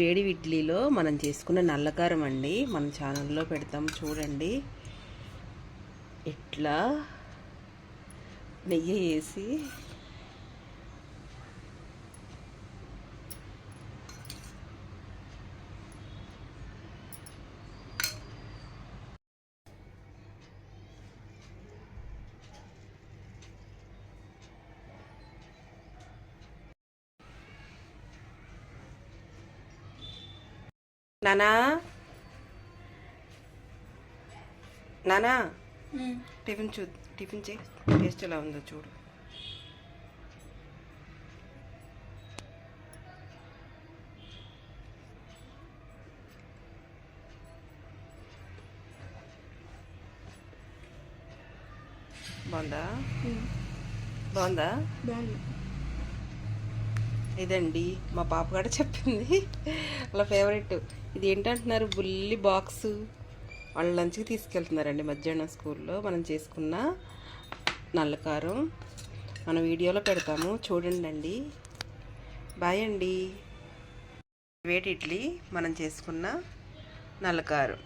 వేడి ఇడ్లీలో మనం చేసుకున్న నల్లకారం అండి. మన ఛానల్లో పెడతాం చూడండి. ఇట్లా నెయ్యి వేసి నానా? నానా? టిఫిన్ చూ టిఫిన్ చే టేస్ట్ ఎలా ఉందో చూడు. బాగుందా? బాగుందా? బాగుంది. ఇదండి మా పాప కూడా చెప్పింది. వాళ్ళ ఫేవరెట్ ఇది ఏంటంటున్నారు బుల్లి బాక్సు వాళ్ళ లంచ్కి తీసుకెళ్తున్నారండి మధ్యాహ్నం స్కూల్లో. మనం చేసుకున్న నల్లకారం మన వీడియోలో పెడతాము. చూడండి అండి బాయ్ అండి. వేటి ఇడ్లీ. మనం చేసుకున్న నల్లకారం